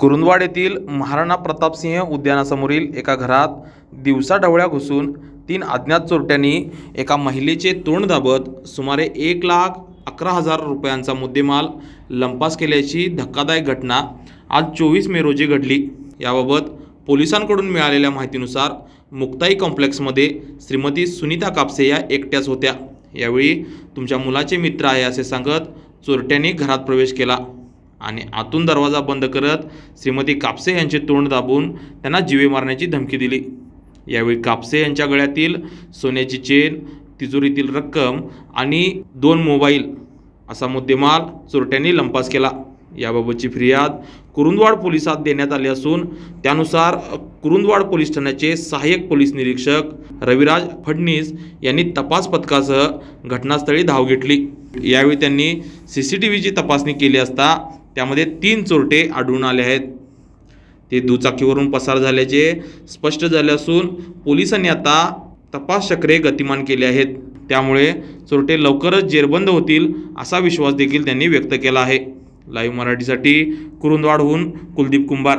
कुरुंदवाड येथील महाराणा प्रतापसिंह उद्यानासमोरील एका घरात दिवसा ढवळ्या घुसून तीन अज्ञात चोरट्यांनी एका महिलेचे तोंड दाबत सुमारे एक लाख अकरा हजार रुपयांचा मुद्देमाल लंपास केल्याची धक्कादायक घटना आज चोवीस मे रोजी घडली. याबाबत पोलिसांकडून मिळालेल्या माहितीनुसार मुक्ताई कॉम्प्लेक्समध्ये श्रीमती सुनीता कापसे या एकट्याच होत्या. यावेळी तुमच्या मुलाचे मित्र आहे असे सांगत चोरट्यांनी घरात प्रवेश केला. आणि आतून दरवाजा बंद करत श्रीमती कापसे यांचे तोंड दाबून त्यांना जीवे मारण्याची धमकी दिली. यावेळी कापसे यांच्या गळ्यातील सोन्याची चेन तिजोरीतील रक्कम आणि दोन मोबाईल असा मुद्देमाल चोरट्यांनी लंपास केला. याबाबतची फिर्याद कुरुंदवाड पोलिसात देण्यात आली असून त्यानुसार कुरुंदवाड पोलीस ठाण्याचे सहाय्यक पोलीस निरीक्षक रविराज फडणीस यांनी तपास पथकासह घटनास्थळी धाव घेतली. यावेळी त्यांनी सी सी टी व्हीची तपासणी केली असता त्यामध्ये तीन चोरटे आढळून आले आहेत. ते दुचाकीवरून पसार झाल्याचे स्पष्ट झाले असून पोलिसांनी आता तपास चक्रे गतिमान केले आहेत. त्यामुळे चोरटे लवकरच जेरबंद होतील असा विश्वास देखील त्यांनी व्यक्त केला आहे. लाईव्ह मराठीसाठी कुरुंदवाडहून कुलदीप कुंभार.